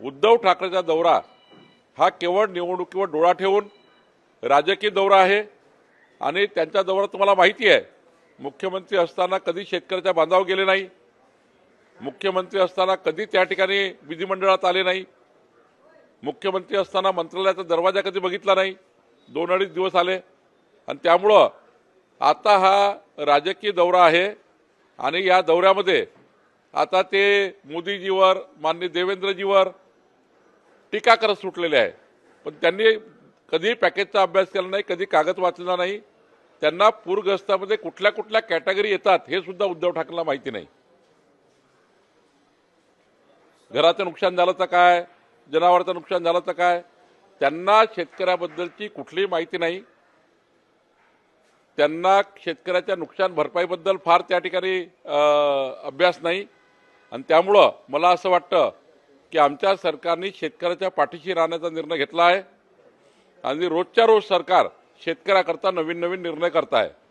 उद्धव ठाकरेचा दौरा हा केवळ निवडणुकीवर डोळा ठेवून राजकीय दौरा आहे आणि त्यांचा दौरा तुम्हाला माहिती आहे. मुख्यमंत्री असताना कधी शेतकऱ्याच्या बांधावर गेले नाही. मुख्यमंत्री असताना कधी त्या ठिकाणी विधिमंडळात आले नाही. मुख्यमंत्री असताना मंत्रालयाचा दरवाजा कधी बघितला नाही. दोन अडीच दिवस आले. आणि त्यामुळं आता हा राजकीय दौरा आहे आणि या दौऱ्यामध्ये आता ते मोदीजीवर मान्य देवेंद्रजीवर टीका करत सुटलेले आहे. पण त्यांनी कधी पॅकेजचा अभ्यास केला नाही कधी कागद वाचला नाही. त्यांना पूरग्रस्तामध्ये कुठल्या कुठल्या कॅटेगरी येतात हे सुद्धा उद्धव ठाकरेला माहिती नाही. घराचं नुकसान झालं तर काय? जनावरांचं नुकसान झालं तर काय? त्यांना शेतकऱ्याबद्दलची कुठलीही माहिती नाही. त्यांना शेतकऱ्याच्या नुकसान भरपाईबद्दल फार त्या ठिकाणी अभ्यास नाही. आणि त्यामुळं मला असं वाटतं की आमच्या सरकारने शेतकऱ्याच्या पाठीशी राहण्याचा निर्णय घेतला आहे. आणि रोजच्या रोज सरकार शेतकऱ्याकरता नवीन नवीन निर्णय करत आहे.